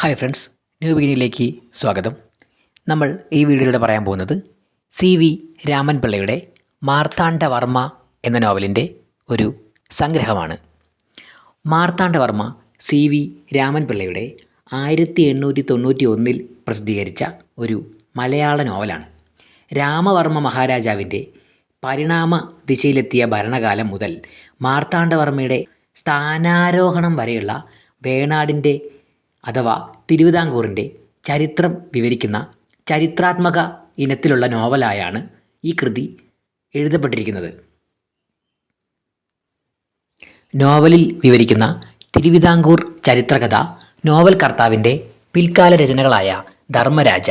Hi friends new ബിഗിനിലേക്ക് സ്വാഗതം. നമ്മൾ ഈ വീഡിയോയിലൂടെ പറയാൻ പോകുന്നത് സി വി രാമൻ പിള്ളയുടെ മാർത്താണ്ഡവർമ്മ എന്ന നോവലിന്റെ ഒരു സംഗ്രഹമാണ്. മാർത്താണ്ഡവർമ്മ സി വി രാമൻ പിള്ളയുടെ ആയിരത്തി എണ്ണൂറ്റി തൊണ്ണൂറ്റി ഒന്നിൽ പ്രസിദ്ധീകരിച്ച ഒരു മലയാള നോവലാണ്. രാമവർമ്മ മഹാരാജാവിന്റെ പരിണാമ ദിശയിലെത്തിയ ഭരണകാലം മുതൽ മാർത്താണ്ഡവർമ്മയുടെ സ്ഥാനാരോഹണം വരെയുള്ള വേണാടിന്റെ അഥവാ തിരുവിതാംകൂറിന്റെ ചരിത്രം വിവരിക്കുന്ന ചരിത്രാത്മക ഇനത്തിലുള്ള നോവലായാണ് ഈ കൃതി എഴുതപ്പെട്ടിരിക്കുന്നത്. നോവലിൽ വിവരിക്കുന്ന തിരുവിതാംകൂർ ചരിത്രകഥ നോവൽ കർത്താവിന്റെ പിൽക്കാല രചനകളായ ധർമ്മരാജ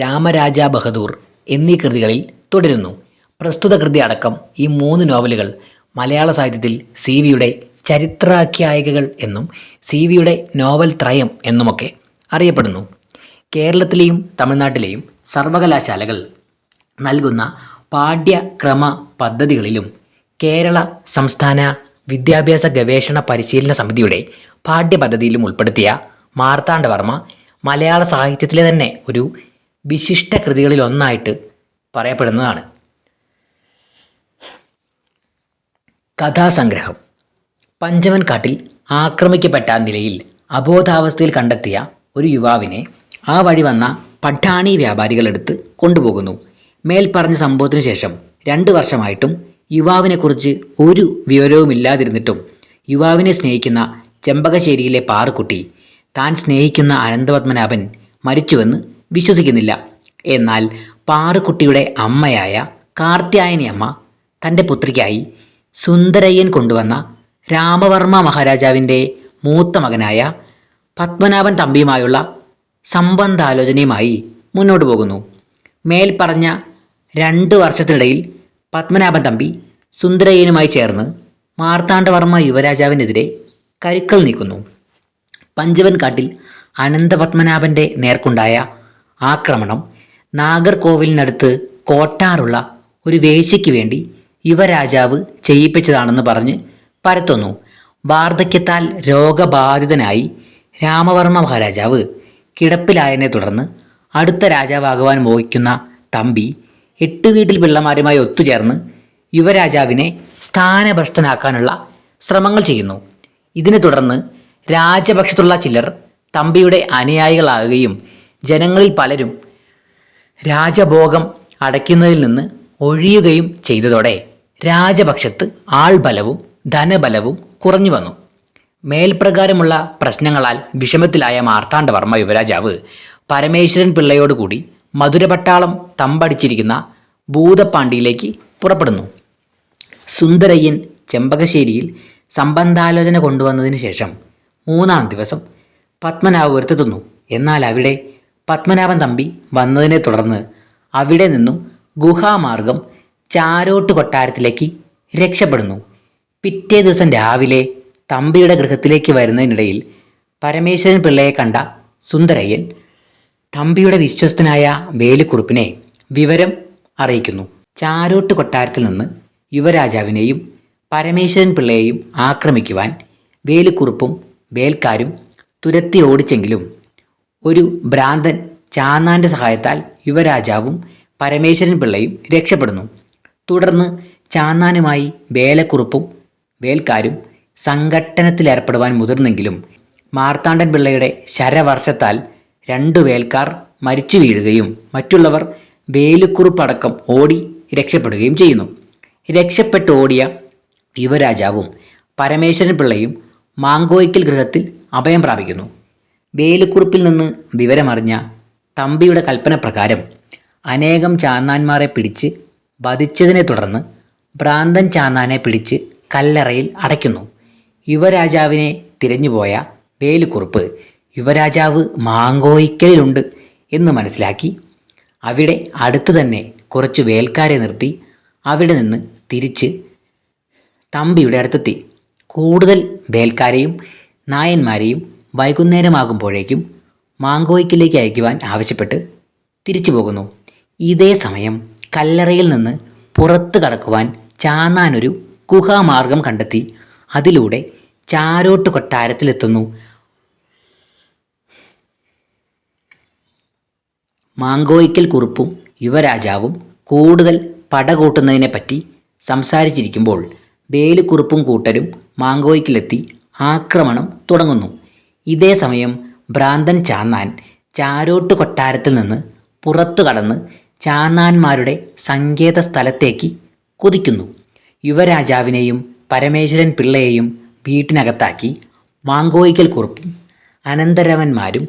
രാമരാജ ബഹദൂർ എന്നീ കൃതികളിൽ തുടരുന്നു. പ്രസ്തുത കൃതി അടക്കം ഈ മൂന്ന് നോവലുകൾ മലയാള സാഹിത്യത്തിൽ സി വിയുടെ ചരിത്രാഖ്യായികകൾ എന്നും സി വിയുടെ നോവൽ ത്രയം എന്നുമൊക്കെ അറിയപ്പെടുന്നു. കേരളത്തിലെയും തമിഴ്നാട്ടിലെയും സർവകലാശാലകൾ നൽകുന്ന പാഠ്യക്രമ പദ്ധതികളിലും കേരള സംസ്ഥാന വിദ്യാഭ്യാസ ഗവേഷണ പരിശീലന സമിതിയുടെ പാഠ്യപദ്ധതിയിലും ഉൾപ്പെടുത്തിയ മാർത്താണ്ഡവർമ്മ മലയാള സാഹിത്യത്തിലെ തന്നെ ഒരു വിശിഷ്ട കൃതികളിലൊന്നായിട്ട് പറയപ്പെടുന്നതാണ്. കഥാസംഗ്രഹം. പഞ്ചവൻ കാട്ടിൽ ആക്രമിക്കപ്പെട്ട നിലയിൽ അബോധാവസ്ഥയിൽ കണ്ടെത്തിയ ഒരു യുവാവിനെ ആ വഴി വന്ന പട്ടാണി വ്യാപാരികളെടുത്ത് കൊണ്ടുപോകുന്നു. മേൽപ്പറഞ്ഞ സംഭവത്തിന് ശേഷം രണ്ട് വർഷമായിട്ടും യുവാവിനെക്കുറിച്ച് ഒരു വിവരവുമില്ലാതിരുന്നിട്ടും യുവാവിനെ സ്നേഹിക്കുന്ന ചെമ്പകശ്ശേരിയിലെ പാറുക്കുട്ടി താൻ സ്നേഹിക്കുന്ന അനന്തപത്മനാഭൻ മരിച്ചുവെന്ന് വിശ്വസിക്കുന്നില്ല. എന്നാൽ പാറുക്കുട്ടിയുടെ അമ്മയായ കാർത്യായനി അമ്മ തന്റെ പുത്രിക്കായി സുന്ദരയ്യൻ കൊണ്ടുവന്ന രാമവർമ്മ മഹാരാജാവിന്റെ മൂത്ത മകനായ പത്മനാഭൻ തമ്പിയുമായുള്ള സംബന്ധാലോചനയുമായി മുന്നോട്ട് പോകുന്നു. മേൽപ്പറഞ്ഞ രണ്ട് വർഷത്തിനിടയിൽ പത്മനാഭൻ തമ്പി സുന്ദരയ്യനുമായി ചേർന്ന് മാർത്താണ്ഡവർമ്മ യുവരാജാവിനെതിരെ കരുക്കൾ നീക്കുന്നു. പഞ്ചവൻ കാട്ടിൽ അനന്തപത്മനാഭന്റെ നേർക്കുണ്ടായ ആക്രമണം നാഗർകോവിലിനടുത്ത് കോട്ടാറുള്ള ഒരു വേശിക്ക് വേണ്ടി യുവരാജാവ് ചെയ്യിപ്പിച്ചതാണെന്ന് പറഞ്ഞ് പരത്തുന്നു. വാർദ്ധക്യത്താൽ രോഗബാധിതനായി രാമവർമ്മ മഹാരാജാവ് കിടപ്പിലായതിനെ തുടർന്ന് അടുത്ത രാജാവാകുവാൻ മോഹിക്കുന്ന തമ്പി എട്ട് വീട്ടിൽ പിള്ളമാരുമായി ഒത്തുചേർന്ന് യുവരാജാവിനെ സ്ഥാനഭ്രഷ്ടനാക്കാനുള്ള ശ്രമങ്ങൾ ചെയ്യുന്നു. ഇതിനെ തുടർന്ന് രാജപക്ഷത്തുള്ള ചിലർ തമ്പിയുടെ അനുയായികളാകുകയും ജനങ്ങളിൽ പലരും രാജഭോഗം അടയ്ക്കുന്നതിൽ നിന്ന് ഒഴിയുകയും ചെയ്തതോടെ രാജപക്ഷത്ത് ആൾബലവും ധനബലവും കുറഞ്ഞു വന്നു. മേൽപ്രകാരമുള്ള പ്രശ്നങ്ങളാൽ വിഷമത്തിലായ മാർത്താണ്ഡവർമ്മ യുവരാജാവ് പരമേശ്വരൻ പിള്ളയോടുകൂടി മധുരപട്ടാളം തമ്പടിച്ചിരിക്കുന്ന ഭൂതപ്പാണ്ടിയിലേക്ക് പുറപ്പെടുന്നു. സുന്ദരയ്യൻ ചെമ്പകശ്ശേരിയിൽ സംബന്ധാലോചന കൊണ്ടുവന്നതിന് ശേഷം മൂന്നാം ദിവസം പത്മനാഭപുരത്തെത്തുന്നു എന്നാൽ അവിടെ പത്മനാഭൻ തമ്പി വന്നതിനെ തുടർന്ന് അവിടെ നിന്നും ഗുഹാമാർഗം ചാരോട്ട് കൊട്ടാരത്തിലേക്ക് രക്ഷപ്പെടുന്നു. പിറ്റേ ദിവസം രാവിലെ തമ്പിയുടെ ഗൃഹത്തിലേക്ക് വരുന്നതിനിടയിൽ പരമേശ്വരൻ പിള്ളയെ കണ്ട സുന്ദരയ്യൻ തമ്പിയുടെ വിശ്വസ്തനായ വേലുക്കുറുപ്പിനെ വിവരം അറിയിക്കുന്നു. ചാരോട്ട് കൊട്ടാരത്തിൽ നിന്ന് യുവരാജാവിനെയും പരമേശ്വരൻ പിള്ളയെയും ആക്രമിക്കുവാൻ വേലുക്കുറുപ്പും വേൽക്കാരും തുരത്തി ഓടിച്ചെങ്കിലും ഒരു ഭ്രാന്തൻ ചാന്നാന്റെ സഹായത്താൽ യുവരാജാവും പരമേശ്വരൻ പിള്ളയും രക്ഷപ്പെടുന്നു. തുടർന്ന് ചാന്നാനുമായി വേലക്കുറുപ്പും വേൽക്കാരും സംഘട്ടനത്തിലേർപ്പെടുവാൻ മുതിർന്നെങ്കിലും മാർത്താണ്ഡൻ പിള്ളയുടെ ശരവർഷത്താൽ രണ്ടു വേൽക്കാർ മരിച്ചു വീഴുകയും മറ്റുള്ളവർ വേലുക്കുറുപ്പടക്കം ഓടി രക്ഷപ്പെടുകയും ചെയ്യുന്നു. രക്ഷപ്പെട്ട് ഓടിയ യുവരാജാവും പരമേശ്വരൻ പിള്ളയും മാങ്കോയ്ക്കൽ ഗൃഹത്തിൽ അഭയം പ്രാപിക്കുന്നു. വേലുക്കുറുപ്പിൽ നിന്ന് വിവരമറിഞ്ഞ തമ്പിയുടെ കൽപ്പന പ്രകാരം അനേകം ചാന്നാന്മാരെ പിടിച്ച് വധിച്ചതിനെ തുടർന്ന് ഭ്രാന്തൻ ചാന്നാനെ പിടിച്ച് കല്ലറയിൽ അടയ്ക്കുന്നു. യുവരാജാവിനെ തിരഞ്ഞുപോയ വേലുക്കുറുപ്പ് യുവരാജാവ് മാങ്കോയിക്കലിലുണ്ട് എന്ന് മനസ്സിലാക്കി. അവിടെ അടുത്ത് തന്നെ കുറച്ച് വേൽക്കാരെ നിർത്തി. അവിടെ നിന്ന് തിരിച്ച് തമ്പിയുടെ അടുത്തെത്തി. കൂടുതൽ വേൽക്കാരെയും നായന്മാരെയും വൈകുന്നേരമാകുമ്പോഴേക്കും മാങ്കോയ്ക്കിലേക്ക് അയക്കുവാൻ ആവശ്യപ്പെട്ട് തിരിച്ചു പോകുന്നു. ഇതേ സമയം കല്ലറയിൽ നിന്ന് പുറത്തു കടക്കുവാൻ ചാന്നാനൊരു ഗുഹാമാർഗം കണ്ടെത്തി. അതിലൂടെ ചാരോട്ട് കൊട്ടാരത്തിലെത്തുന്നു. മാങ്കോയിക്കൽ കുറുപ്പും യുവരാജാവും കൂടുതൽ പടകൂട്ടുന്നതിനെപ്പറ്റി സംസാരിച്ചിരിക്കുമ്പോൾ വേലുക്കുറുപ്പും കൂട്ടരും മാങ്കോയ്ക്കിലെത്തി ആക്രമണം തുടങ്ങുന്നു. ഇതേ സമയം ഭ്രാന്തൻ ചാന്നാൻ ചാരോട്ട് കൊട്ടാരത്തിൽ നിന്ന് പുറത്തു കടന്ന് ചാന്നാന്മാരുടെ സങ്കേത സ്ഥലത്തേക്ക് കുതിക്കുന്നു. യുവരാജാവിനെയും പരമേശ്വരൻ പിള്ളയെയും വീട്ടിനകത്താക്കി മാങ്കോയിക്കൽ കുറുപ്പും അനന്തരവന്മാരും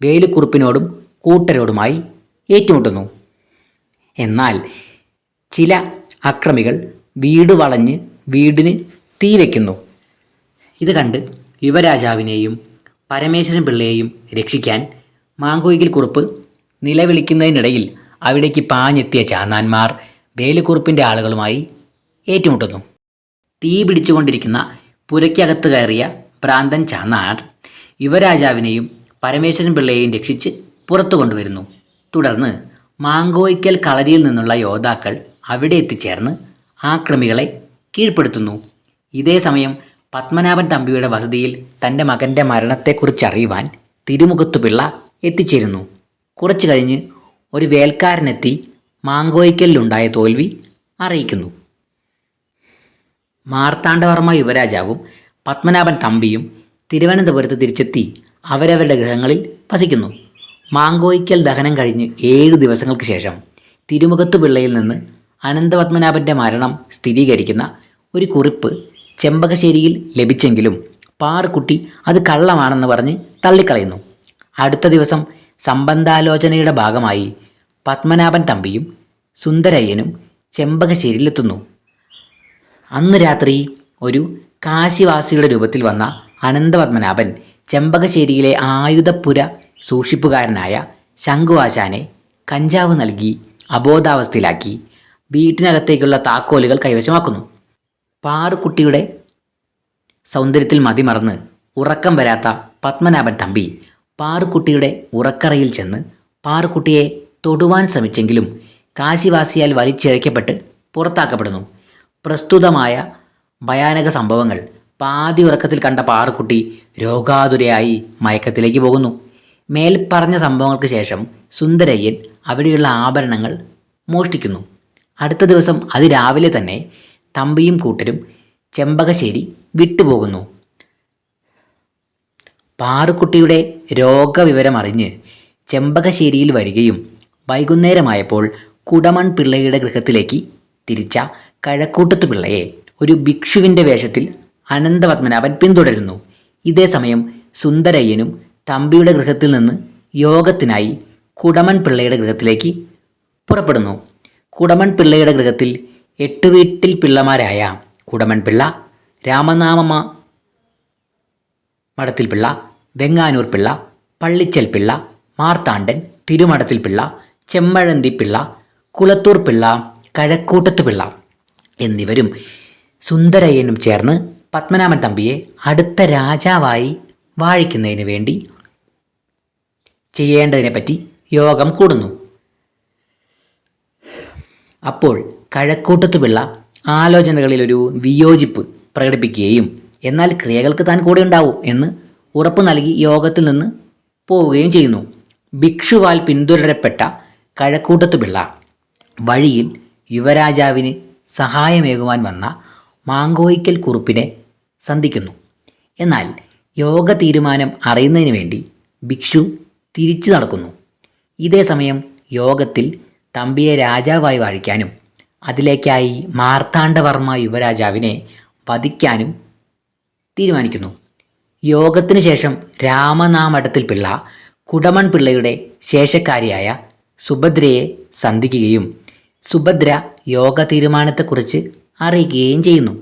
വേലുക്കുറുപ്പിനോടും കൂട്ടരോടുമായി ഏറ്റുമുട്ടുന്നു. എന്നാൽ ചില അക്രമികൾ വീട് വളഞ്ഞ് വീടിന് തീ വയ്ക്കുന്നു ഇത് കണ്ട് യുവരാജാവിനെയും പരമേശ്വരൻ പിള്ളയെയും രക്ഷിക്കാൻ മാങ്കോയിക്കൽ കുറുപ്പ് നിലവിളിക്കുന്നതിനിടയിൽ അവിടേക്ക് പാഞ്ഞെത്തിയ ചാന്നാന്മാർ വേലുക്കുറുപ്പിന്റെ ആളുകളുമായി ഏറ്റുമുട്ടുന്നു. തീ പിടിച്ചുകൊണ്ടിരിക്കുന്ന പുരയ്ക്കകത്ത് കയറിയ ഭ്രാന്തൻ ചാന്നാർ യുവരാജാവിനെയും പരമേശ്വരൻ പിള്ളയെയും രക്ഷിച്ച് പുറത്തു കൊണ്ടുവരുന്നു. തുടർന്ന് മാങ്കോയ്ക്കൽ കളരിയിൽ നിന്നുള്ള യോദ്ധാക്കൾ അവിടെ എത്തിച്ചേർന്ന് ആക്രമികളെ കീഴ്പ്പെടുത്തുന്നു. ഇതേ സമയം പത്മനാഭൻ തമ്പിയുടെ വസതിയിൽ തന്റെ മകന്റെ മരണത്തെക്കുറിച്ച് അറിയുവാൻ തിരുമുഖത്തു പിള്ള എത്തിച്ചേരുന്നു. കുറച്ചു കഴിഞ്ഞ് ഒരു വേൽക്കാരനെത്തി മാങ്കോയ്ക്കലിലുണ്ടായ തോൽവി അറിയിക്കുന്നു. മാർത്താണ്ഡവർമ്മ യുവരാജാവും പത്മനാഭൻ തമ്പിയും തിരുവനന്തപുരത്ത് തിരിച്ചെത്തി അവരവരുടെ ഗൃഹങ്ങളിൽ വസിക്കുന്നു. മാങ്കോയ്ക്കൽ ദഹനം കഴിഞ്ഞ് ഏഴു ദിവസങ്ങൾക്ക് ശേഷം തിരുമുഖത്തു പിള്ളയിൽ നിന്ന് അനന്തപത്മനാഭന്റെ മരണം സ്ഥിരീകരിക്കുന്ന ഒരു കുറിപ്പ് ചെമ്പകശ്ശേരിയിൽ ലഭിച്ചെങ്കിലും പാറുക്കുട്ടി അത് കള്ളമാണെന്ന് പറഞ്ഞ് തള്ളിക്കളയുന്നു. അടുത്ത ദിവസം സംബന്ധാലോചനയുടെ ഭാഗമായി പത്മനാഭൻ തമ്പിയും സുന്ദരയ്യനും ചെമ്പകശ്ശേരിയിലെത്തുന്നു. അന്ന് രാത്രി ഒരു കാശിവാസിയുടെ രൂപത്തിൽ വന്ന അനന്തപത്മനാഭൻ ചെമ്പകശ്ശേരിയിലെ ആയുധപ്പുര സൂക്ഷിപ്പുകാരനായ ശംഖുവാശാനെ കഞ്ചാവ് നൽകി അബോധാവസ്ഥയിലാക്കി വീട്ടിനകത്തേക്കുള്ള താക്കോലുകൾ കൈവശമാക്കുന്നു. പാറുക്കുട്ടിയുടെ സൗന്ദര്യത്തിൽ മതിമറന്ന് ഉറക്കം വരാത്ത പത്മനാഭൻ തമ്പി പാറുക്കുട്ടിയുടെ ഉറക്കറയിൽ ചെന്ന് പാറുക്കുട്ടിയെ തൊടുവാൻ ശ്രമിച്ചെങ്കിലും കാശിവാസിയാൽ വലിച്ചിഴയ്ക്കപ്പെട്ട് പുറത്താക്കപ്പെടുന്നു. പ്രസ്തുതമായ ഭയാനക സംഭവങ്ങൾ പാതി ഉറക്കത്തിൽ കണ്ട പാറക്കുട്ടി രോഗാതുരയായി മയക്കത്തിലേക്ക് പോകുന്നു. മേൽപ്പറഞ്ഞ സംഭവങ്ങൾക്ക് ശേഷം സുന്ദരയ്യൻ അവിടെയുള്ള ആഭരണങ്ങൾ മോഷ്ടിക്കുന്നു. അടുത്ത ദിവസം അതിരാവിലെ തന്നെ തമ്പിയും കൂട്ടരും ചെമ്പകശ്ശേരി വിട്ടുപോകുന്നു. പാറുക്കുട്ടിയുടെ രോഗവിവരമറിഞ്ഞ് ചെമ്പകശ്ശേരിയിൽ വരികയും വൈകുന്നേരമായപ്പോൾ കുടമൺ പിള്ളയുടെ ഗൃഹത്തിലേക്ക് തിരിച്ച കഴക്കൂട്ടത്ത് പിള്ളയെ ഒരു ഭിക്ഷുവിന്റെ വേഷത്തിൽ അനന്തപത്മനാഭൻ പിന്തുടരുന്നു. ഇതേ സമയം സുന്ദരയ്യനും തമ്പിയുടെ ഗൃഹത്തിൽ നിന്ന് യോഗത്തിനായി കുടമൺ പിള്ളയുടെ ഗൃഹത്തിലേക്ക് പുറപ്പെടുന്നു. കുടമൺ പിള്ളയുടെ ഗൃഹത്തിൽ എട്ട് വീട്ടിൽ പിള്ളമാരായ കുടമൺ പിള്ള രാമനാമ മഠത്തിൽ പിള്ള വെങ്ങാനൂർ പിള്ള പള്ളിച്ചൽ പിള്ള മാർത്താണ്ഡൻ തിരുമഠത്തിൽ പിള്ള ചെമ്മഴന്തി പിള്ള കുളത്തൂർ പിള്ള കഴക്കൂട്ടത്തു പിള്ള. എന്നിവരും സുന്ദരയ്യനും ചേർന്ന് പത്മനാഭൻ തമ്പിയെ അടുത്ത രാജാവായി വാഴിക്കുന്നതിന് വേണ്ടി ചെയ്യേണ്ടതിനെപ്പറ്റി യോഗം കൂടുന്നു. അപ്പോൾ കഴക്കൂട്ടത്തു പിള്ള ആലോചനകളിൽ ഒരു വിയോജിപ്പ് പ്രകടിപ്പിക്കുകയും എന്നാൽ ക്രിയകൾക്ക് താൻ കൂടെ ഉണ്ടാവും എന്ന് ഉറപ്പ് നൽകി യോഗത്തിൽ നിന്ന് പോവുകയും ചെയ്യുന്നു. ഭിക്ഷുവാൽ പിന്തുടരപ്പെട്ട കഴക്കൂട്ടത്തു പിള്ള വഴിയിൽ യുവരാജാവിന് സഹായമേകുവാൻ വന്ന മാങ്കോയിക്കൽ കുറുപ്പിനെ സന്ധിക്കുന്നു. എന്നാൽ യോഗ തീരുമാനം അറിയുന്നതിന് വേണ്ടി ഭിക്ഷു തിരിച്ചു നടക്കുന്നു. ഇതേ സമയം യോഗത്തിൽ തമ്പിയെ രാജാവായി വാഴിക്കാനും അതിലേക്കായി മാർത്താണ്ഡവർമ്മ യുവരാജാവിനെ വധിക്കാനും തീരുമാനിക്കുന്നു. യോഗത്തിന് ശേഷം രാമനാമഠത്തിൽ പിള്ള കുടമൺ പിള്ളയുടെ ശേഷക്കാരിയായ സുഭദ്രയെ സന്ധിക്കുകയും സുഭദ്ര യോഗ തീരുമാനത്തെക്കുറിച്ച് അറിയിക്കുകയും ചെയ്യുന്നു.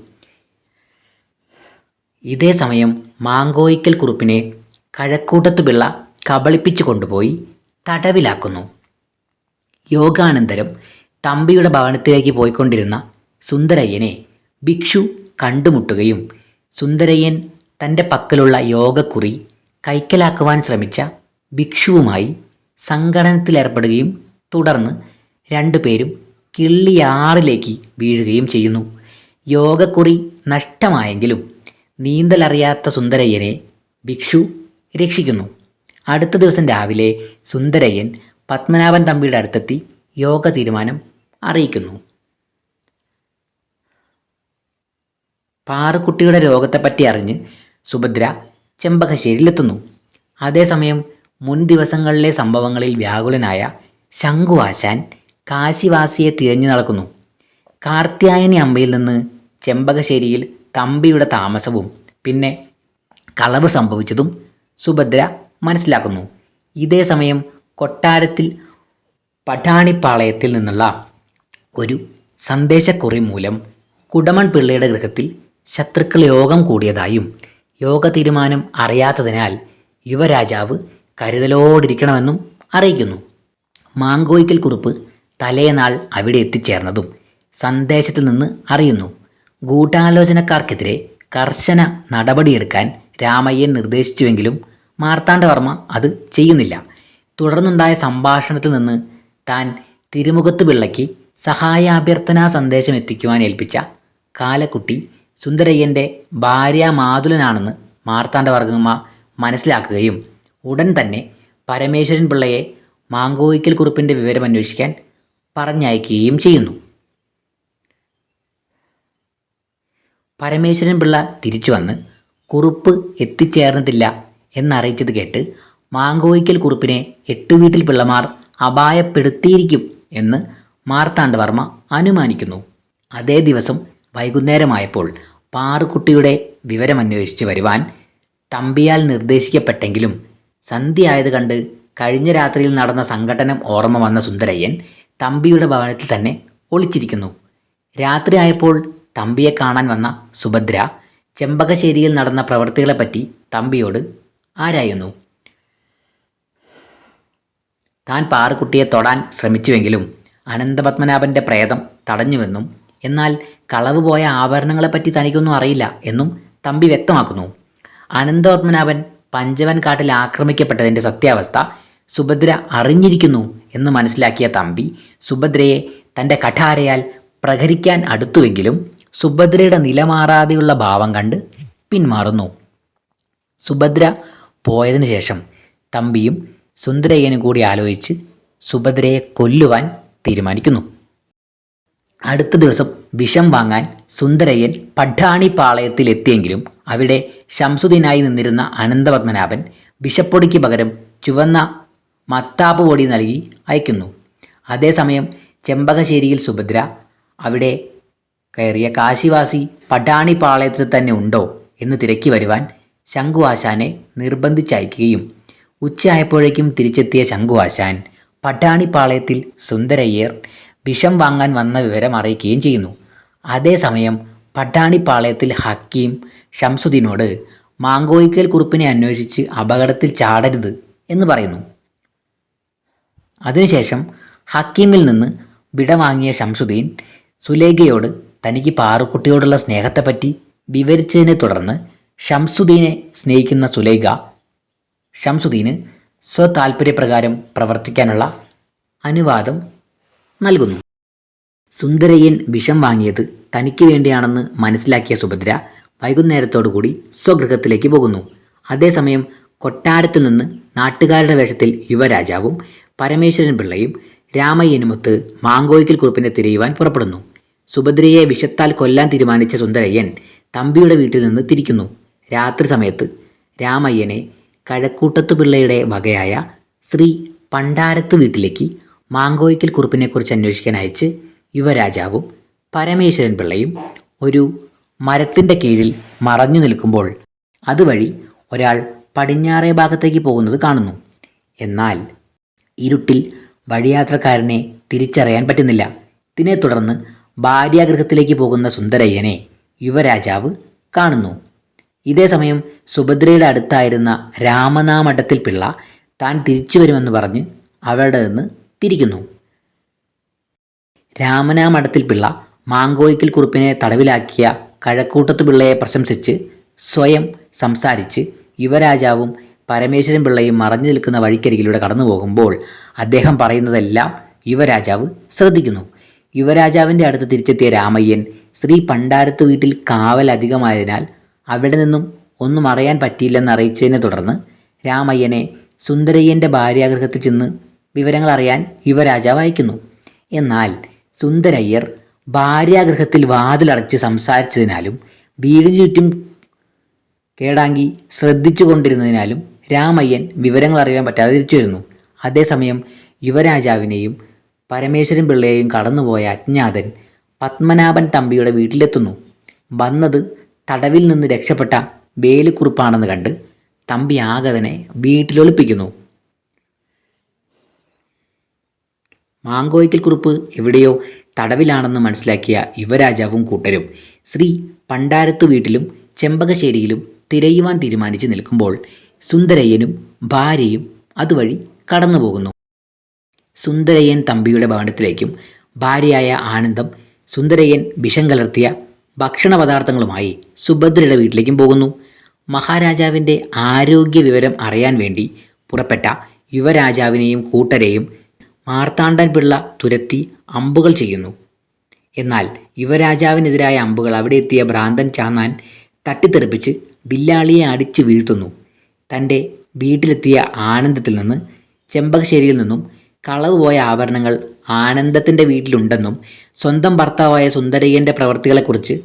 ഇതേ സമയം മാങ്കോയിക്കൽ കുറുപ്പിനെ കഴക്കൂട്ടത്തു പിള്ള കബളിപ്പിച്ചു കൊണ്ടുപോയി തടവിലാക്കുന്നു. യോഗാനന്തരം തമ്പിയുടെ ഭവനത്തിലേക്ക് പോയിക്കൊണ്ടിരുന്ന സുന്ദരയ്യനെ ഭിക്ഷു കണ്ടുമുട്ടുകയും സുന്ദരയ്യൻ തന്റെ പക്കലുള്ള യോഗക്കുറി കൈക്കലാക്കുവാൻ ശ്രമിച്ച ഭിക്ഷുവുമായി സംഘടനത്തിലേർപ്പെടുകയും തുടർന്ന് രണ്ടുപേരും കിള്ളിയാറിലേക്ക് വീഴുകയും ചെയ്യുന്നു. യോഗക്കുറി നഷ്ടമായെങ്കിലും നീന്തലറിയാത്ത സുന്ദരയ്യനെ ഭിക്ഷു രക്ഷിക്കുന്നു. അടുത്ത ദിവസം രാവിലെ സുന്ദരയ്യൻ പത്മനാഭൻ തമ്പിയുടെ അടുത്തെത്തി യോഗ തീരുമാനം അറിയിക്കുന്നു. പാറുക്കുട്ടിയുടെ രോഗത്തെപ്പറ്റി അറിഞ്ഞ് സുഭദ്ര ചെമ്പകശ്ശേരിയിലെത്തുന്നു. അതേസമയം മുൻ ദിവസങ്ങളിലെ സംഭവങ്ങളിൽ വ്യാകുലനായ ശംഖുവാശാൻ കാശിവാസിയെ തിരഞ്ഞു നടക്കുന്നു. കാർത്യായനി അമ്പയിൽ നിന്ന് ചെമ്പകശ്ശേരിയിൽ തമ്പിയുടെ താമസവും പിന്നെ കളവ് സംഭവിച്ചതും സുഭദ്ര മനസ്സിലാക്കുന്നു. ഇതേ സമയം കൊട്ടാരത്തിൽ പഠാണിപ്പാളയത്തിൽ നിന്നുള്ള ഒരു സന്ദേശക്കുറി മൂലം കുടമൺ പിള്ളയുടെ ഗൃഹത്തിൽ ശത്രുക്കൾ യോഗം കൂടിയതായും യോഗ തീരുമാനം അറിയാത്തതിനാൽ യുവരാജാവ് കരുതലോടിരിക്കണമെന്നും അറിയിക്കുന്നു. മാങ്കോയ്ക്കൽ കുറിപ്പ് തലേനാൾ അവിടെ എത്തിച്ചേർന്നതും സന്ദേശത്തിൽ നിന്ന് അറിയുന്നു. ഗൂഢാലോചനക്കാർക്കെതിരെ കർശന നടപടിയെടുക്കാൻ രാമയ്യൻ നിർദ്ദേശിച്ചുവെങ്കിലും മാർത്താണ്ഡവർമ്മ അത് ചെയ്യുന്നില്ല. തുടർന്നുണ്ടായ സംഭാഷണത്തിൽ നിന്ന് താൻ തിരുമുഖത്ത് പിള്ളയ്ക്ക് സഹായാഭ്യർത്ഥനാ സന്ദേശം എത്തിക്കുവാൻ ഏൽപ്പിച്ച കാലക്കുട്ടി സുന്ദരയ്യന്റെ ഭാര്യ മാതുലനാണെന്ന് മാർത്താണ്ഡവർമ്മ മനസ്സിലാക്കുകയും ഉടൻ തന്നെ പരമേശ്വരൻ പിള്ളയെ മാങ്കോയിക്കൽ കുറിപ്പിന്റെ വിവരം അന്വേഷിക്കാൻ പറഞ്ഞയക്കുകയും ചെയ്യുന്നു. പരമേശ്വരൻ പിള്ള തിരിച്ചു വന്ന് കുറുപ്പ് എത്തിച്ചേർന്നിട്ടില്ല എന്നറിയിച്ചത് കേട്ട് മാങ്കോയിക്കൽ കുറുപ്പിനെ എട്ടുവീട്ടിൽ പിള്ളമാർ അപായപ്പെടുത്തിയിരിക്കും എന്ന് മാർത്താണ്ഡവർമ്മ അനുമാനിക്കുന്നു. അതേ ദിവസം വൈകുന്നേരമായപ്പോൾ പാറുക്കുട്ടിയുടെ വിവരമന്വേഷിച്ച് വരുവാൻ തമ്പിയാൽ നിർദ്ദേശിക്കപ്പെട്ടെങ്കിലും സന്ധ്യയായത് കണ്ട് കഴിഞ്ഞ രാത്രിയിൽ നടന്ന സംഘടനം ഓർമ്മ വന്ന സുന്ദരയ്യൻ തമ്പിയുടെ ഭവനത്തിൽ തന്നെ ഒളിച്ചിരിക്കുന്നു. രാത്രിയായപ്പോൾ തമ്പിയെ കാണാൻ വന്ന സുഭദ്ര ചെമ്പകശ്ശേരിയിൽ നടന്ന പ്രവൃത്തികളെപ്പറ്റി തമ്പിയോട് ആരായുന്നു? താൻ പാറുക്കുട്ടിയെ തൊടാൻ ശ്രമിച്ചുവെങ്കിലും അനന്തപത്മനാഭന്റെ പ്രേതം തടഞ്ഞുവെന്നും എന്നാൽ കളവ് പോയ ആഭരണങ്ങളെപ്പറ്റി തനിക്കൊന്നും അറിയില്ല എന്നും തമ്പി വ്യക്തമാക്കുന്നു. അനന്തപത്മനാഭൻ പഞ്ചവൻ കാട്ടിൽ ആക്രമിക്കപ്പെട്ടതിന്റെ സത്യാവസ്ഥ സുഭദ്ര അറിഞ്ഞിരിക്കുന്നു എന്ന് മനസ്സിലാക്കിയ തമ്പി സുഭദ്രയെ തന്റെ കഠാരയാൽ പ്രഹരിക്കാൻ അടുത്തുവെങ്കിലും സുഭദ്രയുടെ നിലമാറാതെയുള്ള ഭാവം കണ്ട് പിന്മാറുന്നു. സുഭദ്ര പോയതിനു ശേഷം തമ്പിയും സുന്ദരയ്യനും കൂടി ആലോചിച്ച് സുഭദ്രയെ കൊല്ലുവാൻ തീരുമാനിക്കുന്നു. അടുത്ത ദിവസം വിഷം വാങ്ങാൻ സുന്ദരയ്യൻ പഠാണി പാളയത്തിലെത്തിയെങ്കിലും അവിടെ ശംസുദ്ദീനായി നിന്നിരുന്ന അനന്തപത്മനാഭൻ വിഷപ്പൊടിക്ക് പകരം ചുവന്ന മത്താപ്പ് പൊടി നൽകി അയക്കുന്നു. അതേസമയം ചെമ്പകശ്ശേരിയിൽ സുഭദ്ര അവിടെ കയറിയ കാശിവാസി പട്ടാണിപ്പാളയത്തിൽ തന്നെ ഉണ്ടോ എന്ന് തിരക്കി വരുവാൻ ശങ്കുവാശാനെ നിർബന്ധിച്ചയക്കുകയും ഉച്ചയായപ്പോഴേക്കും തിരിച്ചെത്തിയ ശങ്കുവാശാൻ പട്ടാണിപ്പാളയത്തിൽ സുന്ദരയ്യർ വിഷം വാങ്ങാൻ വന്ന വിവരം അറിയിക്കുകയും ചെയ്യുന്നു. അതേസമയം പട്ടാണിപ്പാളയത്തിൽ ഹക്കീം ഷംസുദ്ദീനോട് മാങ്കോയിക്കൽ കുറിപ്പിനെ അന്വേഷിച്ച് അപകടത്തിൽ ചാടരുത് എന്ന് പറയുന്നു. അതിനുശേഷം ഹക്കീമിൽ നിന്ന് വിട വാങ്ങിയ ഷംസുദ്ദീൻ സുലേഖയോട് തനിക്ക് പാറുക്കുട്ടിയോടുള്ള സ്നേഹത്തെപ്പറ്റി വിവരിച്ചതിനെ തുടർന്ന് ഷംസുദ്ദീനെ സ്നേഹിക്കുന്ന സുലേഖ ഷംസുദ്ദീന് സ്വതാൽപര്യപ്രകാരം പ്രവർത്തിക്കാനുള്ള അനുവാദം നൽകുന്നു. സുന്ദരയ്യൻ വിഷം വാങ്ങിയത് തനിക്ക് വേണ്ടിയാണെന്ന് മനസ്സിലാക്കിയ സുഭദ്ര വൈകുന്നേരത്തോടുകൂടി സ്വഗൃഹത്തിലേക്ക് പോകുന്നു. അതേസമയം കൊട്ടാരത്തിൽ നിന്ന് നാട്ടുകാരുടെ വേഷത്തിൽ യുവരാജാവും പരമേശ്വരൻ പിള്ളയും രാമയ്യനുമൊത്ത് മാങ്കോയ്ക്കൽ കുറുപ്പിനെ തിരയുവാൻ പുറപ്പെടുന്നു. സുഭദ്രയെ വിഷത്താൽ കൊല്ലാൻ തീരുമാനിച്ച സുന്ദരയ്യൻ തമ്പിയുടെ വീട്ടിൽ നിന്ന് തിരിക്കുന്നു. രാത്രി സമയത്ത് രാമയ്യനെ കഴക്കൂട്ടത്തു പിള്ളയുടെ വകയായ ശ്രീ പണ്ടാരത്ത് വീട്ടിലേക്ക് മാങ്കോയ്ക്കൽ കുറിപ്പിനെക്കുറിച്ച് അന്വേഷിക്കാൻ അയച്ച് യുവരാജാവും പരമേശ്വരൻ പിള്ളയും ഒരു മരത്തിന്റെ കീഴിൽ മറഞ്ഞു നിൽക്കുമ്പോൾ അതുവഴി ഒരാൾ പടിഞ്ഞാറേ ഭാഗത്തേക്ക് പോകുന്നത് കാണുന്നു. എന്നാൽ ഇരുട്ടിൽ വഴിയാത്രക്കാരനെ തിരിച്ചറിയാൻ പറ്റുന്നില്ല. ഇതിനെ തുടർന്ന് ഭാര്യാഗൃഹത്തിലേക്ക് പോകുന്ന സുന്ദരയ്യനെ യുവരാജാവ് കാണുന്നു. ഇതേ സമയം സുഭദ്രയുടെ അടുത്തായിരുന്ന രാമനാമഠത്തിൽ പിള്ള താൻ തിരിച്ചു വരുമെന്ന് പറഞ്ഞ് അവളുടെ നിന്ന് തിരിക്കുന്നു. രാമനാമഠത്തിൽ പിള്ള മാങ്കോയ്ക്കൽ കുറുപ്പിനെ തടവിലാക്കിയ കഴക്കൂട്ടത്ത് പിള്ളയെ പ്രശംസിച്ച് സ്വയം സംസാരിച്ച് യുവരാജാവും പരമേശ്വരൻ പിള്ളയും മറഞ്ഞു നിൽക്കുന്ന വഴിക്കരികിലൂടെ കടന്നു പോകുമ്പോൾ അദ്ദേഹം പറയുന്നതെല്ലാം യുവരാജാവ് ശ്രദ്ധിക്കുന്നു. യുവരാജാവിന്റെ അടുത്ത് തിരിച്ചെത്തിയ രാമയ്യൻ ശ്രീ പണ്ടാരത്ത് വീട്ടിൽ കാവൽ അധികമായതിനാൽ അവിടെ നിന്നും ഒന്നും അറിയാൻ പറ്റിയില്ലെന്ന് അറിയിച്ചതിനെ തുടർന്ന് രാമയ്യനെ സുന്ദരയ്യന്റെ ഭാര്യാഗൃഹത്തിൽ ചെന്ന് വിവരങ്ങൾ അറിയാൻ യുവരാജാവ് അയക്കുന്നു. എന്നാൽ സുന്ദരയ്യർ ഭാര്യാഗൃഹത്തിൽ വാതിലടച്ച് സംസാരിച്ചതിനാലും വീടിന് ചുറ്റും കേടാങ്കി ശ്രദ്ധിച്ചു കൊണ്ടിരുന്നതിനാലും രാമയ്യൻ വിവരങ്ങൾ അറിയാൻ പറ്റാതെ തിരിച്ചു വരുന്നു. അതേസമയം യുവരാജാവിനെയും പരമേശ്വരൻ പിള്ളയെയും കടന്നുപോയ അജ്ഞാതൻ പത്മനാഭൻ തമ്പിയുടെ വീട്ടിലെത്തുന്നു. വന്നത് തടവിൽ നിന്ന് രക്ഷപ്പെട്ട വേലുക്കുറുപ്പാണെന്ന് കണ്ട് തമ്പി ആഗതനെ വീട്ടിലൊളിപ്പിക്കുന്നു. മാങ്കോയ്ക്കൽ കുറുപ്പ് എവിടെയോ തടവിലാണെന്ന് മനസ്സിലാക്കിയ യുവരാജാവും കൂട്ടരും ശ്രീ പണ്ടാരത്ത് വീട്ടിലും ചെമ്പകശ്ശേരിയിലും തിരയുവാൻ തീരുമാനിച്ച് നിൽക്കുമ്പോൾ സുന്ദരയ്യനും ഭാര്യയും അതുവഴി കടന്നുപോകുന്നു. സുന്ദരയ്യൻ തമ്പിയുടെ ഭവനത്തിലേക്കും ഭാര്യയായ ആനന്ദം സുന്ദരയ്യൻ വിഷം കലർത്തിയ ഭക്ഷണ പദാർത്ഥങ്ങളുമായി സുഭദ്രയുടെ വീട്ടിലേക്കും പോകുന്നു. മഹാരാജാവിന്റെ ആരോഗ്യ വിവരം അറിയാൻ വേണ്ടി പുറപ്പെട്ട യുവരാജാവിനെയും കൂട്ടരെയും മാർത്താണ്ഡൻ പിള്ള തുരത്തി അമ്പുകൾ ചെയ്യുന്നു. എന്നാൽ യുവരാജാവിനെതിരായ അമ്പുകൾ അവിടെ എത്തിയ ഭ്രാന്തൻ ചാന്നാൻ തട്ടിത്തെറിപ്പിച്ച് ബില്ലാളിയെ അടിച്ചു വീഴ്ത്തുന്നു. തന്റെ വീട്ടിലെത്തിയ ആനന്ദത്തിൽ നിന്ന് ചെമ്പകശ്ശേരിയിൽ നിന്നും കളവ് പോയ ആഭരണങ്ങൾ ആനന്ദത്തിന്റെ വീട്ടിലുണ്ടെന്നും സ്വന്തം ഭർത്താവായ സുന്ദരയ്യന്റെ പ്രവൃത്തികളെക്കുറിച്ച്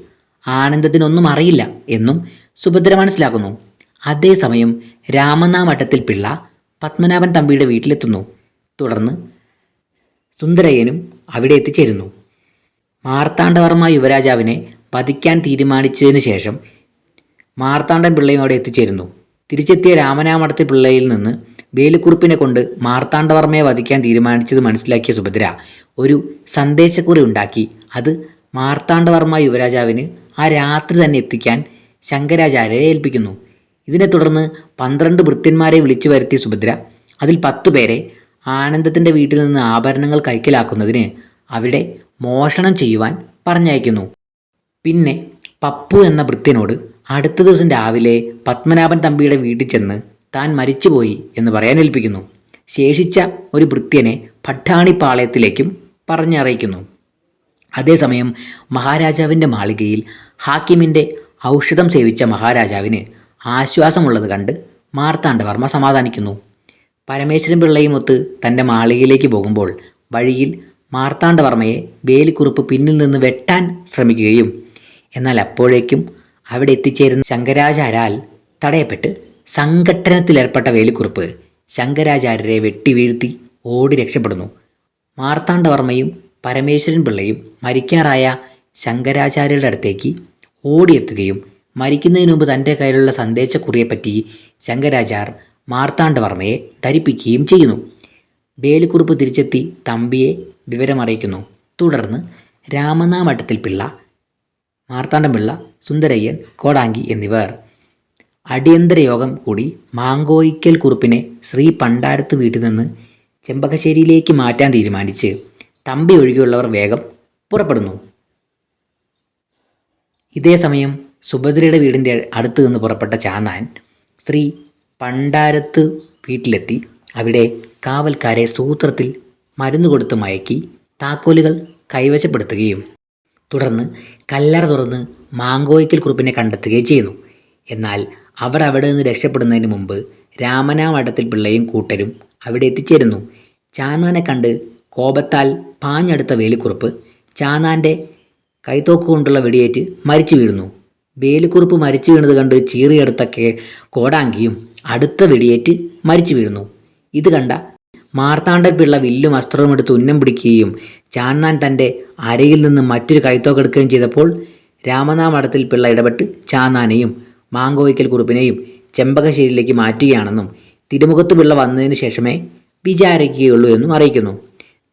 ആനന്ദത്തിനൊന്നും അറിയില്ല എന്നും സുഭദ്ര മനസ്സിലാക്കുന്നു. അതേസമയം രാമനാമട്ടത്തിൽ പിള്ള പത്മനാഭൻ തമ്പിയുടെ വീട്ടിലെത്തുന്നു. തുടർന്ന് സുന്ദരയ്യനും അവിടെ എത്തിച്ചേരുന്നു. മാർത്താണ്ഡവർമ്മ യുവരാജാവിനെ വധിക്കാൻ തീരുമാനിച്ചതിന് ശേഷം മാർത്താണ്ഡൻ പിള്ളയും അവിടെ എത്തിച്ചേരുന്നു. തിരിച്ചെത്തിയ രാമനാമടത്തി പിള്ളയിൽ നിന്ന് വേലുക്കുറുപ്പിനെ കൊണ്ട് മാർത്താണ്ഡവർമ്മയെ വധിക്കാൻ തീരുമാനിച്ചത് മനസ്സിലാക്കിയ സുഭദ്ര ഒരു സന്ദേശക്കുറി ഉണ്ടാക്കി. അത് മാർത്താണ്ഡവർമ്മ യുവരാജാവിന് ആ രാത്രി തന്നെ എത്തിക്കാൻ ശങ്കരാചാര്യരെ ഏൽപ്പിക്കുന്നു. ഇതിനെ തുടർന്ന് പന്ത്രണ്ട് ഭൃത്യന്മാരെ വിളിച്ചു വരുത്തിയ സുഭദ്ര. അതിൽ പത്തു പേരെ ആനന്ദത്തിന്റെ വീട്ടിൽ നിന്ന് ആഭരണങ്ങൾ കൈക്കലാക്കുന്നതിന് അവിടെ മോഷണം ചെയ്യുവാൻ പറഞ്ഞയക്കുന്നു. പിന്നെ പപ്പു എന്ന ഭൃത്യനോട് അടുത്ത ദിവസം രാവിലെ പത്മനാഭൻ തമ്പിയുടെ വീട്ടിൽ ചെന്ന് താൻ മരിച്ചുപോയി എന്ന് പറയാൻ ഏൽപ്പിക്കുന്നു. ശേഷിച്ച ഒരു ഭൃത്യനെ പട്ടാണിപ്പാളയത്തിലേക്കും പറഞ്ഞറിയിക്കുന്നു. അതേസമയം മഹാരാജാവിന്റെ മാളികയിൽ ഹാക്കിമിന്റെ ഔഷധം സേവിച്ച മഹാരാജാവിന് ആശ്വാസമുള്ളത് കണ്ട് മാർത്താണ്ഡവർമ്മ സമാധാനിക്കുന്നു. പരമേശ്വരൻ പിള്ളയുമൊത്ത് തന്റെ മാളികയിലേക്ക് പോകുമ്പോൾ വഴിയിൽ മാർത്താണ്ഡവർമ്മയെ വേലിക്കുറുപ്പ് പിന്നിൽ നിന്ന് വെട്ടാൻ ശ്രമിക്കുകയും എന്നാൽ അപ്പോഴേക്കും അവിടെ എത്തിച്ചേരുന്ന ശങ്കരാചാരാൽ തടയപ്പെട്ട് സംഘട്ടനത്തിലേർപ്പെട്ട വേലിക്കുറുപ്പ് ശങ്കരാചാര്യരെ വെട്ടി വീഴ്ത്തി ഓടി രക്ഷപ്പെടുന്നു. മാർത്താണ്ഡവർമ്മയും പരമേശ്വരൻ പിള്ളയും മരിക്കാറായ ശങ്കരാചാര്യരുടെ അടുത്തേക്ക് ഓടിയെത്തുകയും മരിക്കുന്നതിന് മുമ്പ് തന്റെ കയ്യിലുള്ള സന്ദേശക്കുറിയെപ്പറ്റി ശങ്കരാചാർ മാർത്താണ്ഡവർമ്മയെ ധരിപ്പിക്കുകയും ചെയ്യുന്നു. വേലിക്കുറുപ്പ് തിരിച്ചെത്തി തമ്പിയെ വിവരമറിയിക്കുന്നു. തുടർന്ന് രാമനാമട്ടത്തിൽ പിള്ള മാർത്താണ്ഡം പിള്ള സുന്ദരയ്യൻ കോടാങ്കി എന്നിവർ. അടിയന്തര യോഗം കൂടി മാങ്കോയിക്കൽ കുറുപ്പിനെ ശ്രീ പണ്ടാരത്ത് വീട്ടിൽ നിന്ന് ചെമ്പകശ്ശേരിയിലേക്ക് മാറ്റാൻ തീരുമാനിച്ച് തമ്പി ഒഴികെയുള്ളവർ വേഗം പുറപ്പെടുന്നു. ഇതേ സമയം സുഭദ്രയുടെ വീടിന്റെ അടുത്ത് നിന്ന് പുറപ്പെട്ട ചാന്നാൻ ശ്രീ പണ്ടാരത്ത് വീട്ടിലെത്തി. അവിടെ കാവൽക്കാരെ സൂത്രത്തിൽ മരുന്ന് കൊടുത്ത് മയക്കി താക്കോലുകൾ കൈവശപ്പെടുത്തുകയും തുടർന്ന് കല്ലറ തുറന്ന് മാങ്കോയ്ക്കൽ കുറുപ്പിനെ കണ്ടെത്തുകയും ചെയ്യുന്നു. എന്നാൽ അവർ അവിടെ നിന്ന് രക്ഷപ്പെടുന്നതിന് മുമ്പ് രാമനാമഠത്തിൽ പിള്ളയും കൂട്ടരും അവിടെ എത്തിച്ചേരുന്നു. ചാന്നാനെ കണ്ട് കോപത്താൽ പാഞ്ഞടുത്ത വേലിക്കുറുപ്പ് ചാന്നാന്റെ കൈത്തോക്ക് കൊണ്ടുള്ള വെടിയേറ്റ് മരിച്ചു വീഴുന്നു. വേലിക്കുറുപ്പ് മരിച്ചു വീണത് കണ്ട് ചീറിയെടുത്ത കേ കോടാങ്കിയും അടുത്ത വെടിയേറ്റ് മരിച്ചു വീഴുന്നു. ഇത് കണ്ട മാർത്താണ്ഡൻ പിള്ള വില്ലും വസ്ത്രവും എടുത്ത് ഉന്നം പിടിക്കുകയും ചാന്നാൻ തന്റെ അരയിൽ നിന്ന് മറ്റൊരു കൈത്തോക്കെടുക്കുകയും ചെയ്തപ്പോൾ രാമനാമഠത്തിൽ പിള്ള ഇടപെട്ട് ചാന്നാനെയും മാങ്കോയ്ക്കൽ കുറുപ്പിനെയും ചെമ്പകശ്ശേരിയിലേക്ക് മാറ്റുകയാണെന്നും തിരുമുഖത്ത് പിള്ള വന്നതിന് ശേഷമേ വിചാരിക്കുകയുള്ളൂ എന്നും അറിയിക്കുന്നു.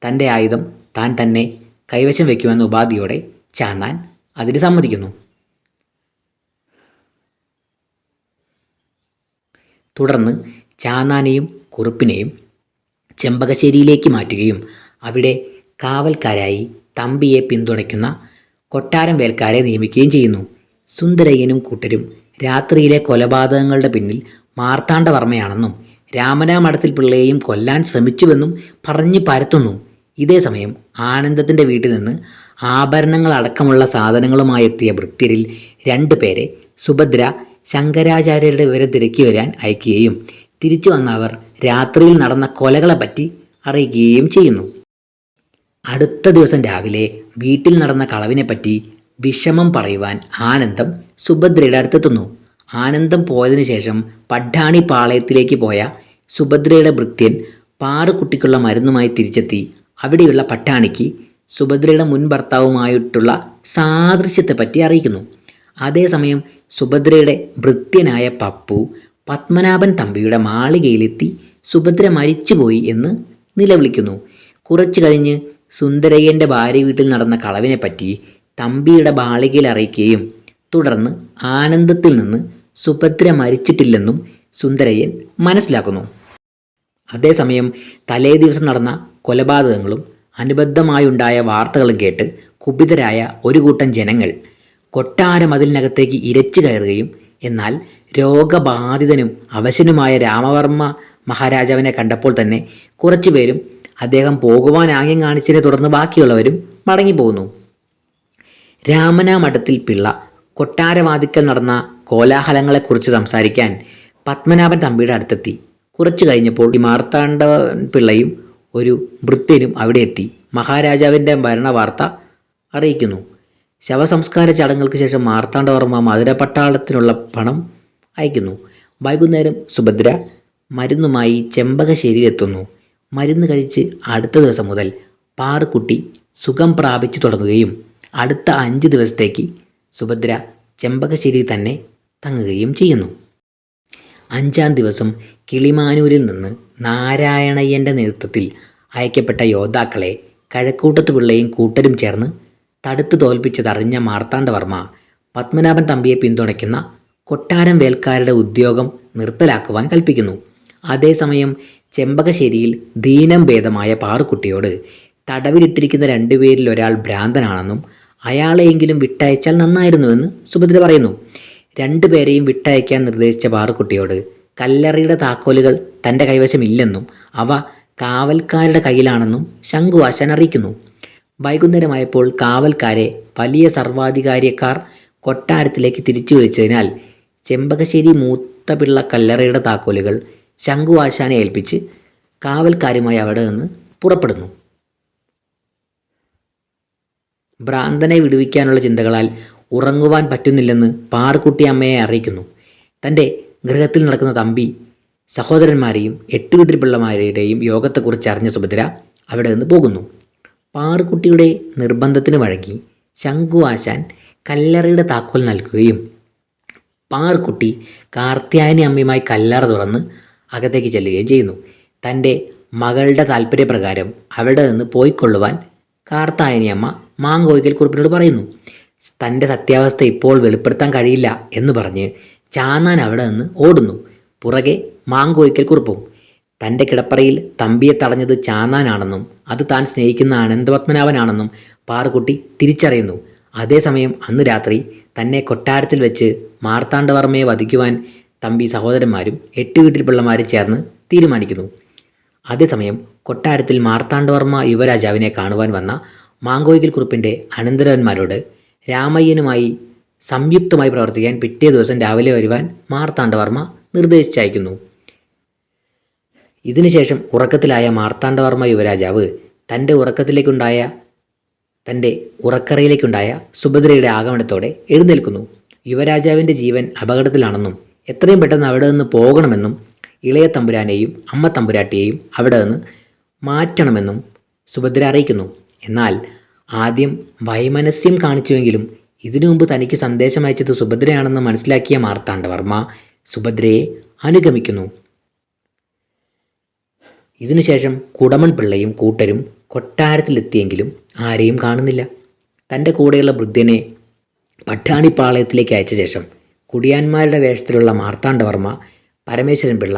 തന്റെ ആയുധം താൻ തന്നെ കൈവശം വയ്ക്കുമെന്ന ഉപാധിയോടെ ചാന്നാൻ അതിന് സമ്മതിക്കുന്നു. തുടർന്ന് ചാന്നാനെയും കുറുപ്പിനെയും ചെമ്പകശ്ശേരിയിലേക്ക് മാറ്റുകയും അവിടെ കാവൽക്കാരായി തമ്പിയെ പിന്തുണയ്ക്കുന്ന കൊട്ടാരം വേൽക്കാരെ നിയമിക്കുകയും ചെയ്യുന്നു. സുന്ദരയ്യനും കൂട്ടരും രാത്രിയിലെ കൊലപാതകങ്ങളുടെ പിന്നിൽ മാർത്താണ്ഡവർമ്മയാണെന്നും രാമനാമഠത്തിൽ പിള്ളയെയും കൊല്ലാൻ ശ്രമിച്ചുവെന്നും പറഞ്ഞു പരത്തുന്നു. ഇതേ സമയം ആനന്ദത്തിന്റെ വീട്ടിൽ നിന്ന് ആഭരണങ്ങൾ അടക്കമുള്ള സാധനങ്ങളുമായി എത്തിയ ഭൃത്യരിൽ രണ്ടു പേരെ സുഭദ്ര ശങ്കരാചാര്യരുടെ വിവരം തിരക്കി വരാൻ അയക്കുകയും തിരിച്ചു വന്ന അവർ രാത്രിയിൽ നടന്ന കൊലകളെപ്പറ്റി അറിയിക്കുകയും ചെയ്യുന്നു. അടുത്ത ദിവസം രാവിലെ വീട്ടിൽ നടന്ന കളവിനെപ്പറ്റി വിഷമം പറയുവാൻ ആനന്ദം സുഭദ്രയുടെ അടുത്തെത്തുന്നു. ആനന്ദം പോയതിനു ശേഷം പഡ്ഡാണി പാളയത്തിലേക്ക് പോയ സുഭദ്രയുടെ ഭൃത്യൻ പാറുകുട്ടിക്കുള്ള മരുന്നുമായി തിരിച്ചെത്തി അവിടെയുള്ള പട്ടാണിക്ക് സുഭദ്രയുടെ മുൻ ഭർത്താവുമായിട്ടുള്ള സാദൃശ്യത്തെപ്പറ്റി അറിയിക്കുന്നു. അതേസമയം സുഭദ്രയുടെ ഭൃത്യനായ പപ്പു പത്മനാഭൻ തമ്പിയുടെ മാളികയിലെത്തി സുഭദ്ര മരിച്ചുപോയി എന്ന് നിലവിളിക്കുന്നു. കുറച്ചു കഴിഞ്ഞ് സുന്ദരയ്യന്റെ ഭാര്യ വീട്ടിൽ നടന്ന കളവിനെപ്പറ്റി തമ്പിയുടെ ബാളികയിൽ അറിയിക്കുകയും തുടർന്ന് ആനന്ദത്തിൽ നിന്ന് സുഭദ്ര മരിച്ചിട്ടില്ലെന്നും സുന്ദരയ്യൻ മനസ്സിലാക്കുന്നു. അതേസമയം തലേ ദിവസം നടന്ന കൊലപാതകങ്ങളും അനുബന്ധമായുണ്ടായ വാർത്തകളും കേട്ട് കുപിതരായ ഒരു കൂട്ടം ജനങ്ങൾ കൊട്ടാര മതിലിനകത്തേക്ക് ഇരച്ചു കയറുകയും എന്നാൽ രോഗബാധിതനും അവശനുമായ രാമവർമ്മ മഹാരാജാവിനെ കണ്ടപ്പോൾ തന്നെ കുറച്ചുപേരും അദ്ദേഹം പോകുവാൻ ആംഗ്യം കാണിച്ചതിനെ തുടർന്ന് ബാക്കിയുള്ളവരും മടങ്ങിപ്പോകുന്നു. രാമനാമഠത്തിൽ പിള്ള കൊട്ടാരവാതിക്കൽ നടന്ന കോലാഹലങ്ങളെക്കുറിച്ച് സംസാരിക്കാൻ പത്മനാഭൻ തമ്പിയുടെ അടുത്തെത്തി. കുറച്ചു കഴിഞ്ഞപ്പോൾ ഈ മാർത്താണ്ഡ പിള്ളയും ഒരു ഭൃത്യനും അവിടെ എത്തി. മഹാരാജാവിന്റെ മരണവാർത്ത അറിയിക്കുന്നു. ശവസംസ്കാര ചടങ്ങുകൾക്ക് ശേഷം മാർത്താണ്ഡവർമ്മ മധുരപട്ടാളത്തിനുള്ള പണം അയക്കുന്നു. വൈകുന്നേരം സുഭദ്ര മരുന്നുമായി ചെമ്പകശ്ശേരിയിലെത്തുന്നു. മരുന്ന് കഴിച്ച് അടുത്ത ദിവസം മുതൽ പാറുക്കുട്ടി സുഖം പ്രാപിച്ചു തുടങ്ങുകയും അടുത്ത അഞ്ച് ദിവസത്തേക്ക് സുഭദ്ര ചെമ്പകശ്ശേരിയിൽ തന്നെ തങ്ങുകയും ചെയ്യുന്നു. അഞ്ചാം ദിവസം കിളിമാനൂരിൽ നിന്ന് നാരായണയ്യന്റെ നേതൃത്വത്തിൽ അയക്കപ്പെട്ട യോദ്ധാക്കളെ കഴക്കൂട്ടത്ത് പിള്ളയും കൂട്ടരും ചേർന്ന് തടുത്തു തോൽപ്പിച്ചതറിഞ്ഞ മാർത്താണ്ഡവർമ്മ പത്മനാഭൻ തമ്പിയെ പിന്തുണയ്ക്കുന്ന കൊട്ടാരം വേൽക്കാരുടെ ഉദ്യോഗം നിർത്തലാക്കുവാൻ കൽപ്പിക്കുന്നു. അതേസമയം ചെമ്പകശ്ശേരിയിൽ ദീനം ഭേദമായ പാറുക്കുട്ടിയോട് തടവിലിട്ടിരിക്കുന്ന രണ്ടുപേരിൽ ഒരാൾ ഭ്രാന്തനാണെന്നും അയാളെയെങ്കിലും വിട്ടയച്ചാൽ നന്നായിരുന്നുവെന്ന് സുഭദ്ര പറയുന്നു. രണ്ടുപേരെയും വിട്ടയക്കാൻ നിർദ്ദേശിച്ച പാറുക്കുട്ടിയോട് കല്ലറയുടെ താക്കോലുകൾ തന്റെ കൈവശമില്ലെന്നും അവ കാവൽക്കാരുടെ കയ്യിലാണെന്നും ശങ്കുവാശൻ അറിയിക്കുന്നു. വൈകുന്നേരമായപ്പോൾ കാവൽക്കാരെ വലിയ സർവാധികാരിയക്കാർ കൊട്ടാരത്തിലേക്ക് തിരിച്ചു വിളിച്ചതിനാൽ ചെമ്പകശ്ശേരി മൂത്തപിള്ള കല്ലറയുടെ താക്കോലുകൾ ശംഖുവാശാനെ ഏൽപ്പിച്ച് കാവൽക്കാരുമായി അവിടെ നിന്ന് പുറപ്പെടുന്നു. ഭ്രാന്തനെ വിടുവിക്കാനുള്ള ചിന്തകളാൽ ഉറങ്ങുവാൻ പറ്റുന്നില്ലെന്ന് പാർക്കുട്ടി അമ്മയെ അറിയിക്കുന്നു. തന്റെ ഗൃഹത്തിൽ നടക്കുന്ന തമ്പി സഹോദരന്മാരെയും എട്ട് വീട്ടിൽ പിള്ളമാരുടെയും യോഗത്തെക്കുറിച്ച് അറിഞ്ഞ സുഭദ്ര അവിടെ നിന്ന് പോകുന്നു. പാറുക്കുട്ടിയുടെ നിർബന്ധത്തിന് വഴങ്ങി ശംഖു ആശാൻ കല്ലറയുടെ താക്കോൽ നൽകുകയും പാറുക്കുട്ടി കാർത്യായനി അമ്മയുമായി കല്ലറ തുറന്ന് അകത്തേക്ക് ചെല്ലുകയും ചെയ്യുന്നു. തന്റെ മകളുടെ താല്പര്യപ്രകാരം അവിടെ നിന്ന് പോയിക്കൊള്ളുവാൻ കാർത്തായനിയമ്മ മാങ്കോയ്ക്കൽ കുറിപ്പിനോട് പറയുന്നു. തന്റെ സത്യാവസ്ഥ ഇപ്പോൾ വെളിപ്പെടുത്താൻ കഴിയില്ല എന്ന് പറഞ്ഞ് ചാന്നാൻ അവിടെ നിന്ന് ഓടുന്നു. പുറകെ മാങ്കോയ്ക്കൽ കുറിപ്പും. തന്റെ കിടപ്പറയിൽ തമ്പിയെ തടഞ്ഞത് ചാന്നാനാണെന്നും അത് താൻ സ്നേഹിക്കുന്ന അനന്തപത്മനാഭനാണെന്നും പാറുകുട്ടി തിരിച്ചറിയുന്നു. അതേസമയം അന്ന് രാത്രി തന്നെ കൊട്ടാരത്തിൽ വെച്ച് മാർത്താണ്ഡവർമ്മയെ വധിക്കുവാൻ തമ്പി സഹോദരന്മാരും എട്ട് വീട്ടിൽ പിള്ളമാരും ചേർന്ന് തീരുമാനിക്കുന്നു. അതേസമയം കൊട്ടാരത്തിൽ മാർത്താണ്ഡവർമ്മ യുവരാജാവിനെ കാണുവാൻ വന്ന മാങ്കോയ്ക്കൽ കുറിപ്പിന്റെ അനന്തരവന്മാരോട് രാമയ്യനുമായി സംയുക്തമായി പ്രവർത്തിക്കാൻ പിറ്റേ ദിവസം രാവിലെ വരുവാൻ മാർത്താണ്ഡവർമ്മ നിർദ്ദേശിച്ചയക്കുന്നു. ഇതിനുശേഷം ഉറക്കത്തിലായ മാർത്താണ്ഡവർമ്മ യുവരാജാവ് തന്റെ ഉറക്കത്തിലേക്കുണ്ടായ തന്റെ ഉറക്കറയിലേക്കുണ്ടായ സുഭദ്രയുടെ ആഗമനത്തോടെ എഴുന്നേൽക്കുന്നു. യുവരാജാവിന്റെ ജീവൻ അപകടത്തിലാണെന്നും എത്രയും പെട്ടെന്ന് അവിടെ നിന്ന് പോകണമെന്നും ഇളയ തമ്പുരാനെയും അമ്മ തമ്പുരാട്ടിയെയും അവിടെ നിന്ന് മാറ്റണമെന്നും സുഭദ്ര അറിയിക്കുന്നു. എന്നാൽ ആദ്യം വൈമനസ്യം കാണിച്ചുവെങ്കിലും ഇതിനു മുമ്പ് തനിക്ക് സന്ദേശം അയച്ചത് സുഭദ്രയാണെന്ന് മനസ്സിലാക്കിയ മാർത്താണ്ഡവർമ്മ സുഭദ്രയെ അനുഗമിക്കുന്നു. ഇതിനുശേഷം കുടമൺ പിള്ളയും കൂട്ടരും കൊട്ടാരത്തിലെത്തിയെങ്കിലും ആരെയും കാണുന്നില്ല. തന്റെ കൂടെയുള്ള വൃദ്ധനെ പട്ടാണിപ്പാളയത്തിലേക്ക് അയച്ച ശേഷം കുടിയാന്മാരുടെ വേഷത്തിലുള്ള മാർത്താണ്ഡവർമ്മ പരമേശ്വരൻ പിള്ള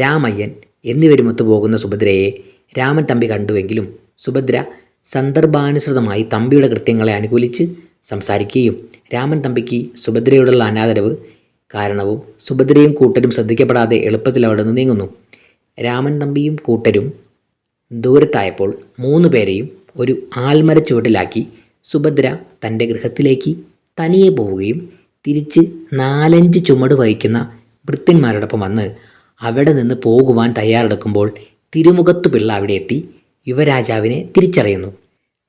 രാമയ്യൻ എന്നിവരുമൊത്തു പോകുന്ന സുഭദ്രയെ രാമൻ തമ്പി കണ്ടുവെങ്കിലും സുഭദ്ര സന്ദർഭാനുസൃതമായി തമ്പിയുടെ കൃത്യങ്ങളെ അനുകൂലിച്ച് സംസാരിക്കുകയും രാമൻ തമ്പിക്ക് സുഭദ്രയോടുള്ള അനാദരവ് കാരണവും സുഭദ്രയും കൂട്ടരും ശ്രദ്ധിക്കപ്പെടാതെ എളുപ്പത്തിൽ അവിടെ നിന്ന് നീങ്ങുന്നു. രാമൻ തമ്പിയും കൂട്ടരും ദൂരത്തായപ്പോൾ മൂന്ന് പേരെയും ഒരു ആൽമര ചുവട്ടിലാക്കി സുഭദ്ര തന്റെ ഗൃഹത്തിലേക്ക് തനിയെ പോവുകയും തിരിച്ച് നാലഞ്ച് ചുമട് വഹിക്കുന്ന ഭൃത്യന്മാരോടൊപ്പം വന്ന് അവിടെ നിന്ന് പോകുവാൻ തയ്യാറെടുക്കുമ്പോൾ തിരുമുഖത്തു പിള്ള അവിടെ എത്തി യുവരാജാവിനെ തിരിച്ചറിയുന്നു.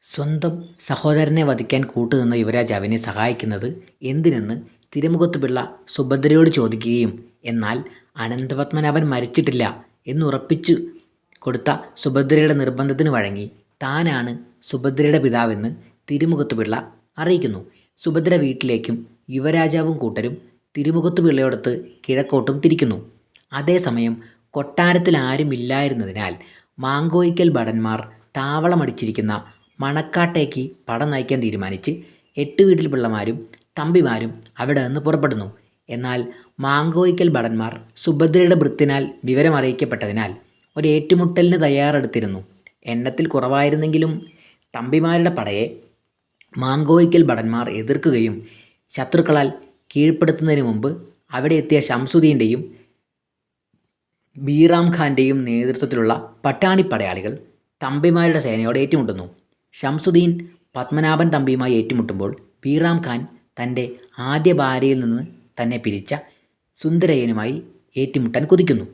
സ്വന്തം സഹോദരനെ വധിക്കാൻ കൂട്ടുനിന്ന യുവരാജാവിനെ സഹായിക്കുന്നത് എന്തിനെന്ന് തിരുമുഖത്തു പിള്ള സുഭദ്രയോട് ചോദിക്കുകയും എന്നാൽ അനന്തപത്മനാഭൻ മരിച്ചിട്ടില്ല എന്നുറപ്പിച്ചു കൊടുത്ത സുഭദ്രയുടെ നിർബന്ധത്തിന് വഴങ്ങി താനാണ് സുഭദ്രയുടെ പിതാവെന്ന് തിരുമുഖത്തു പിള്ള അറിയിക്കുന്നു. സുഭദ്ര വീട്ടിലേക്കും യുവരാജാവും കൂട്ടരും തിരുമുഖത്തു പിള്ളയോടത്ത് കിഴക്കോട്ടും തിരിക്കുന്നു. അതേസമയം കൊട്ടാരത്തിൽ ആരുമില്ലായിരുന്നതിനാൽ മാങ്കോയിക്കൽ ഭടന്മാർ താവളമടിച്ചിരിക്കുന്ന മണക്കാട്ടേക്ക് പട നയിക്കാൻ തീരുമാനിച്ച് എട്ട് വീട്ടിൽ പിള്ളമാരും തമ്പിമാരും അവിടെ നിന്ന് പുറപ്പെടുന്നു. എന്നാൽ മാങ്കോയിക്കൽ ഭടന്മാർ സുഭദ്രയുടെ വൃത്തിനാൽ വിവരമറിയിക്കപ്പെട്ടതിനാൽ ഒരു ഏറ്റുമുട്ടലിന് തയ്യാറെടുത്തിരുന്നു. എണ്ണത്തിൽ കുറവായിരുന്നെങ്കിലും തമ്പിമാരുടെ പടയെ മാങ്കോയിക്കൽ ഭടന്മാർ എതിർക്കുകയും ശത്രുക്കളാൽ കീഴ്പ്പെടുത്തുന്നതിന് മുമ്പ് അവിടെ എത്തിയ ഷംസുദ്ദീന്റെയും ബീറാം ഖാന്റെയും നേതൃത്വത്തിലുള്ള പട്ടാണി പടയാളികൾ തമ്പിമാരുടെ സേനയോട് ഏറ്റുമുട്ടുന്നു. ഷംസുദ്ദീൻ പത്മനാഭൻ തമ്പിയുമായി ഏറ്റുമുട്ടുമ്പോൾ ബീറാം ഖാൻ തന്റെ ആദ്യ ഭാര്യയിൽ നിന്ന് തന്നെ പിരിച്ച സുന്ദരയ്യനുമായി ഏറ്റുമുട്ടാൻ കുതിക്കുന്നു.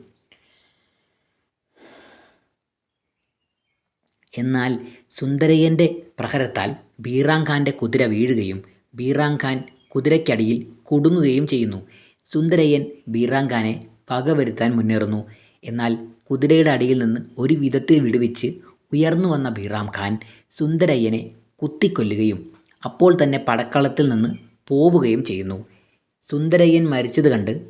എന്നാൽ സുന്ദരയ്യന്റെ പ്രഹരത്താൽ ബീറാം ഖാന്റെ കുതിര വീഴുകയും ബീറാം കുതിരയ്ക്കടിയിൽ കുടുങ്ങുകയും ചെയ്യുന്നു. സുന്ദരയ്യൻ ബീറാം ഖാനെ വകവരുത്താൻ മുന്നേറുന്നു. എന്നാൽ കുതിരയുടെ അടിയിൽ നിന്ന് ഒരു വിധത്തിൽ വിടുവിച്ച് ഉയർന്നു വന്ന ബീറാം ഖാൻ സുന്ദരയ്യനെ കുത്തിക്കൊല്ലുകയും അപ്പോൾ തന്നെ പടക്കളത്തിൽ നിന്ന് പോവുകയും ചെയ്യുന്നു. സുന്ദരയ്യൻ മരിച്ചത് കണ്ട്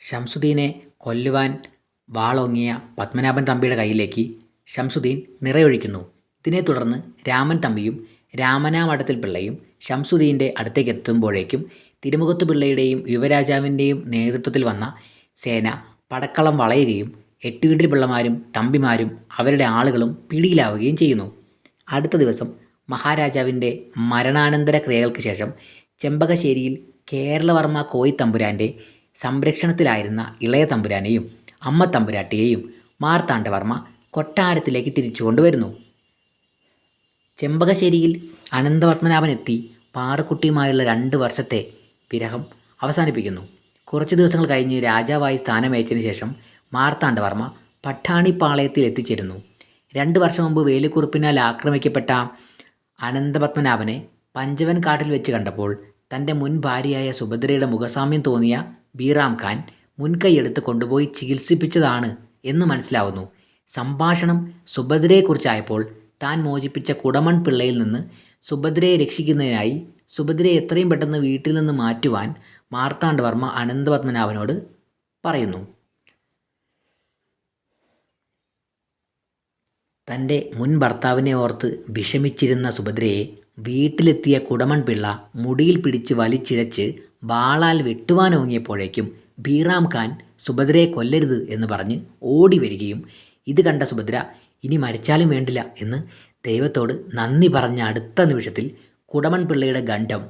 ഷംസുദ്ദീനെ കൊല്ലുവാൻ വാളോങ്ങിയ പത്മനാഭൻ തമ്പിയുടെ കയ്യിലേക്ക് ഷംസുദ്ദീൻ നിറയൊഴിക്കുന്നു. ഇതിനെ തുടർന്ന് രാമൻ തമ്പിയും രാമനാമഠത്തിൽ പിള്ളയും ഷംസുദ്ദീന്റെ അടുത്തേക്ക് എത്തുമ്പോഴേക്കും തിരുമുഖത്ത് പിള്ളയുടെയും യുവരാജാവിന്റെയും നേതൃത്വത്തിൽ വന്ന സേന പടക്കളം വളയുകയും എട്ട് വീട്ടിൽ പിള്ളമാരും തമ്പിമാരും അവരുടെ ആളുകളും പിടിയിലാവുകയും ചെയ്യുന്നു. അടുത്ത ദിവസം മഹാരാജാവിന്റെ മരണാനന്തര ക്രിയകൾക്ക് ശേഷം ചെമ്പകശ്ശേരിയിൽ കേരളവർമ്മ കോയി തമ്പുരാന്റെ സംരക്ഷണത്തിലായിരുന്ന ഇളയ തമ്പുരാനെയും അമ്മ തമ്പുരാട്ടിയെയും മാർത്താണ്ഡവർമ്മ കൊട്ടാരത്തിലേക്ക് തിരിച്ചു കൊണ്ടുവരുന്നു ചെമ്പകശ്ശേരിയിൽ അനന്തപത്മനാഭൻ എത്തി പാറക്കുട്ടിയുമായുള്ള രണ്ട് വർഷത്തെ വിരഹം അവസാനിപ്പിക്കുന്നു. കുറച്ച് ദിവസങ്ങൾ കഴിഞ്ഞ് രാജാവായി സ്ഥാനമേറ്റതിനു ശേഷം മാർത്താണ്ഡവർമ്മ പട്ടാണിപ്പാളയത്തിൽ എത്തിച്ചേരുന്നു. രണ്ട് വർഷം മുമ്പ് വേലുക്കുറുപ്പിനാൽ ആക്രമിക്കപ്പെട്ട അനന്തപത്മനാഭനെ പഞ്ചവൻ കാട്ടിൽ വെച്ച് കണ്ടപ്പോൾ തന്റെ മുൻ ഭാര്യയായ സുഭദ്രയുടെ മുഖസാമ്യം തോന്നിയ ബീറാം ഖാൻ മുൻകൈയെടുത്ത് കൊണ്ടുപോയി ചികിത്സിപ്പിച്ചതാണ് എന്ന് മനസ്സിലാവുന്നു. സംഭാഷണം സുഭദ്രയെക്കുറിച്ചായപ്പോൾ താൻ മോചിപ്പിച്ച കുടമൺ പിള്ളയിൽ നിന്ന് സുഭദ്രയെ രക്ഷിക്കുന്നതിനായി സുഭദ്രയെ എത്രയും പെട്ടെന്ന് വീട്ടിൽ നിന്ന് മാറ്റുവാൻ മാർത്താണ്ഡവർമ്മ അനന്തപത്മനാഭനോട് പറയുന്നു. തന്റെ മുൻ ഭർത്താവിനെ ഓർത്ത് വിഷമിച്ചിരുന്ന സുഭദ്രയെ വീട്ടിലെത്തിയ കുടമൺ പിള്ള മുടിയിൽ പിടിച്ച് വലിച്ചിഴച്ച് വാളാൽ വെട്ടുവാനോങ്ങിയപ്പോഴേക്കും ബീറാം ഖാൻ സുഭദ്രയെ കൊല്ലരുത് എന്ന് പറഞ്ഞ് ഓടി വരികയും ഇത് കണ്ട സുഭദ്ര ഇനി മരിച്ചാലും വേണ്ടില്ല എന്ന് ദൈവത്തോട് നന്ദി പറഞ്ഞ അടുത്ത നിമിഷത്തിൽ കുടമൺ പിള്ളയുടെ ഗണ്ഠം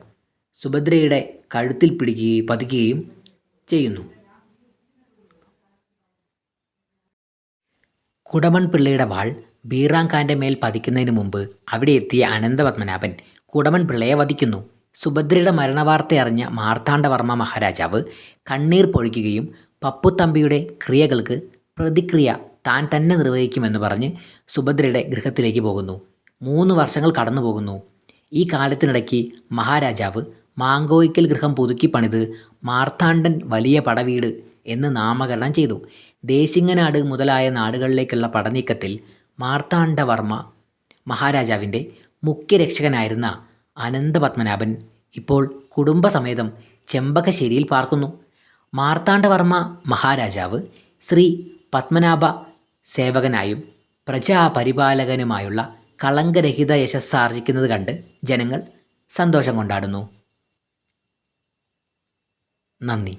സുഭദ്രയുടെ കഴുത്തിൽ പിടിക്കുകയും പതിക്കുകയും ചെയ്യുന്നു. കുടമൺ പിള്ളയുടെ വാൾ ബീറാങ്കാന്റെ മേൽ പതിക്കുന്നതിന് മുമ്പ് അവിടെ എത്തിയ അനന്തപത്മനാഭൻ കുടമൺ പിള്ളയെ വധിക്കുന്നു. സുഭദ്രയുടെ മരണവാർത്ത അറിഞ്ഞ മാർത്താണ്ഡവർമ്മ മഹാരാജാവ് കണ്ണീർ പൊഴിക്കുകയും പപ്പുത്തമ്പിയുടെ ക്രിയകൾക്ക് പ്രതിക്രിയ താൻ തന്നെ നിർവഹിക്കുമെന്ന് പറഞ്ഞ് സുഭദ്രയുടെ ഗൃഹത്തിലേക്ക് പോകുന്നു. മൂന്ന് വർഷങ്ങൾ കടന്നു പോകുന്നു. ഈ കാലത്തിനിടയ്ക്ക് മഹാരാജാവ് മാങ്കോയ്ക്കൽ ഗൃഹം പുതുക്കി പണിത് മാർത്താണ്ഡൻ വലിയ പടവീട് എന്ന് നാമകരണം ചെയ്തു. ദേശിങ്ങനാട് മുതലായ നാടുകളിലേക്കുള്ള പടനീക്കത്തിൽ മാർത്താണ്ഡവർമ്മ മഹാരാജാവിന്റെ മുഖ്യരക്ഷകനായിരുന്ന അനന്തപത്മനാഭൻ ഇപ്പോൾ കുടുംബസമേതം ചെമ്പകശ്ശേരിയിൽ പാർക്കുന്നു. മാർത്താണ്ഡവർമ്മ മഹാരാജാവ് ശ്രീ പത്മനാഭ സേവകനായും പ്രജാപരിപാലകനുമായുള്ള കളങ്കരഹിത യശസ്സാർജിക്കുന്നത് കണ്ട് ജനങ്ങൾ സന്തോഷം കൊണ്ടാടുന്നു. നന്ദി.